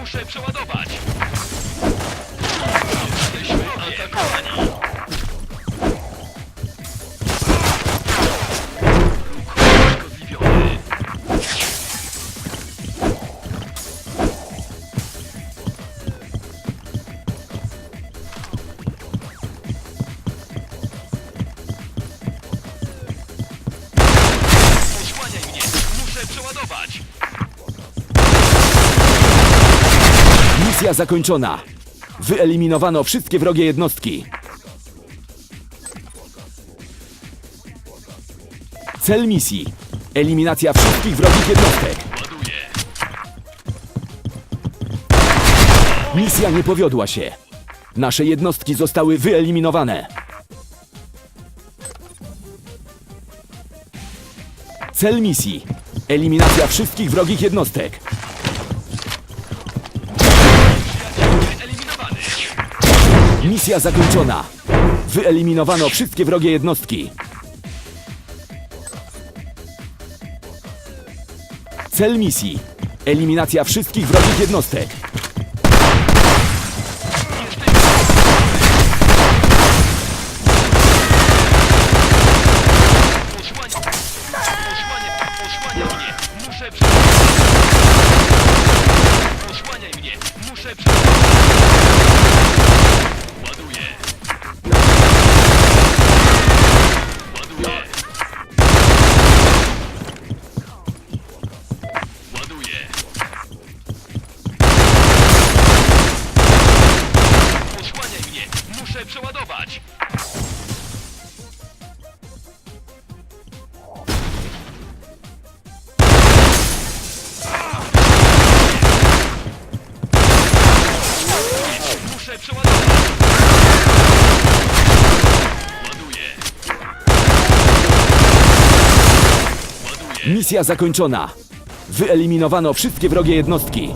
Muszę przeładować. Jesteśmy atakowani. Osłaniaj! Muszę przeładować! Misja zakończona. Wyeliminowano wszystkie wrogie jednostki. Cel misji. Eliminacja wszystkich wrogich jednostek. Misja nie powiodła się. Nasze jednostki zostały wyeliminowane. Cel misji. Eliminacja wszystkich wrogich jednostek. Misja zakończona. Wyeliminowano wszystkie wrogie jednostki. Cel misji. Eliminacja wszystkich wrogich jednostek. Muszę przeładować! Osłaniaj mnie! Muszę! Muszę przeładować! Misja zakończona. Wyeliminowano wszystkie wrogie jednostki.